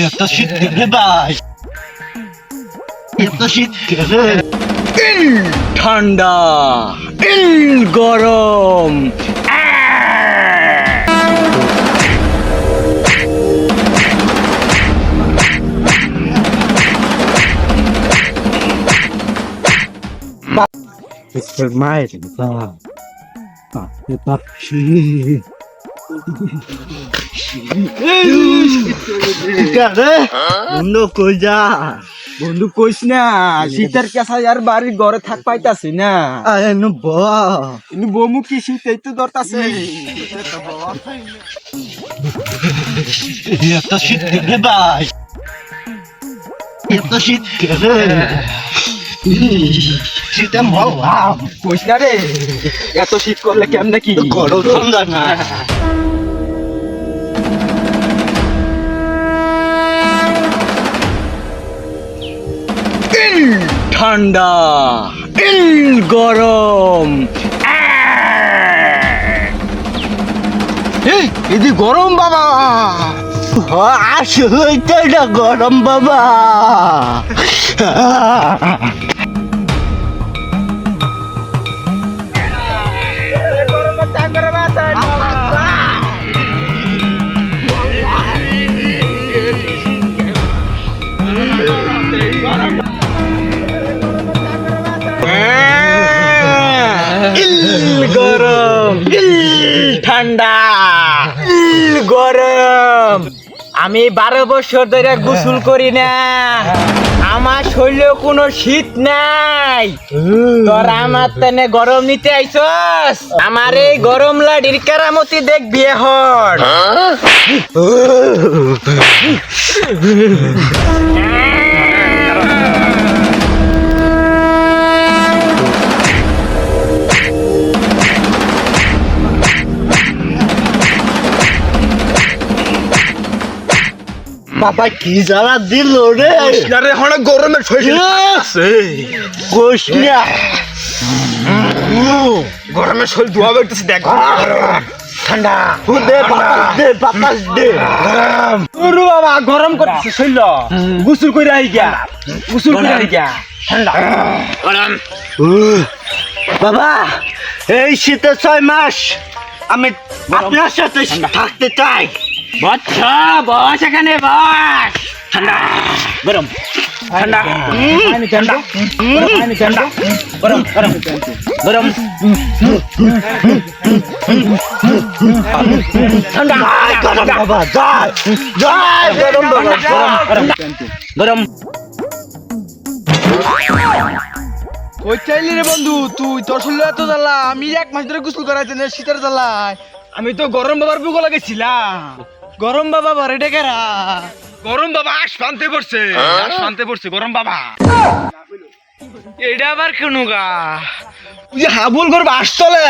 এত শীত কেন ভাই এত শীত কেন ঠান্ডা গরম মায়ের বন্ধু কই যা? বন্ধু কইস না শীতের কেসাই আর বাড়ির ঘরে থাক পাইতাছি না। ব। বমু কি শীত এই তো ধরতাছে? এত শীত কেন ভাই এত শীত কেন শীতে মহা। কইস না রে এত শীত করলে কেমনে কি? গরম ঠান্ডা না। ঠান্ডা ইল গরম। এদি গরম বাবা। আসলে গরম বাবা। গরম আমি বারো বছর ধরে গোসল করি না। আমার শরীরে কোনো শীত নাই। তোর আমার তেনে গরম নিতে আইছস? আমার এই গরম লাডির কেরামতি দেখবি বিয়ে বাবা কি জ্বালা দিল রে? আরে হনে গরমের শরীর কোষ না গরমের শরীর ধোয়া বেরতেছে দেখ। ঠান্ডা। দে বাতাস দে বাতাস দে। ওরে বাবা গরম করতেছে শৈল। গোসল কইরা আই গিয়া গোসল কইরা আই গিয়া ঠান্ডা। বাবা এই শীতে ছয় মাস আমি আপনার সাথে থাকতে চাই। বাচ্চা বস এখানে বস। ঠান্ডা। গরম। ঠান্ডা। ঠান্ডা। গরম গরম। গরম। ঠান্ডা। গরম। বাবা যাই যাই গরম বাবা গরম গরম। কই চাইলি রে বন্ধু? তুই তোর শরীরে এত জ্বালা। আমি এক মাস ধরে গোসল করাইতে না শীতের জ্বালায়। আমি তো গরম বাবার বুক লাগাইছিলাম গরম বাবা বারে ডেকেরা গরম বাবা আস শান্তি পড়ছে। আস শান্তি পড়ছে গরম বাবা। এটা আবার কেন গা? তুই হাবুল করবা আসলে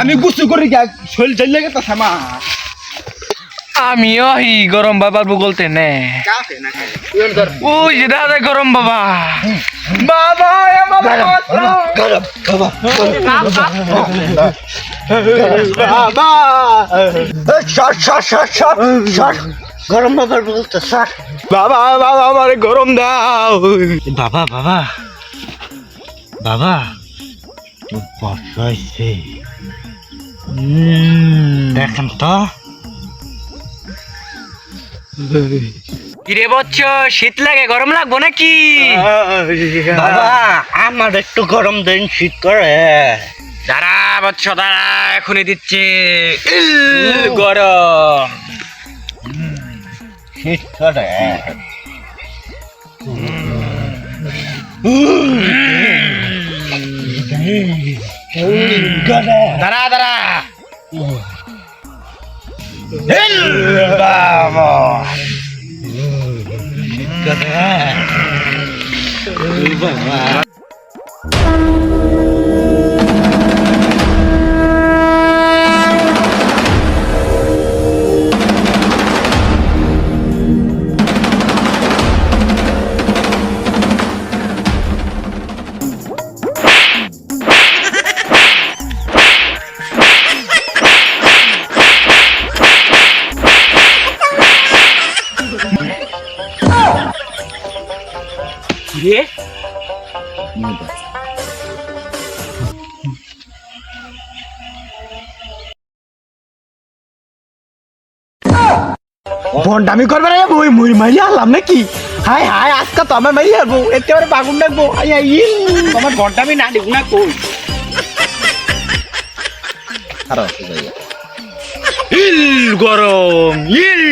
আমি গুছু করি শরীর চলে গেছে আমার আমিও হি গরম বাবার বুগলতে নে ওই যে দাদা গরম বাবা। বাবা বাবা গরম বাবা। বাবা। সর সর সর সর সর। গরম বাবার বলতে সর। বাবা বাবা আমারে গরম দাও। বাবা বাবা। বাবা তো দেখেন তো। কিরে বচ্চ শীত লাগে গরম লাগবো নাকি? বাবা আমার একটু গরম দিন শীত করে। দাঁড়া বচ্চ দাঁড়া এখনই দিচ্ছে। গরম। শীত করে। দাঁড়া দাঁড়া। বাবা রে বন্ডামি করবে না বই মুই মারি আলাম নাকি? হাই হাই আজকে তো আমার মারি আলবো একেবারে বাগুন ডাকবো। আই আই ইল আমার বন্ডামি না দেখুন না কই। গরম ইল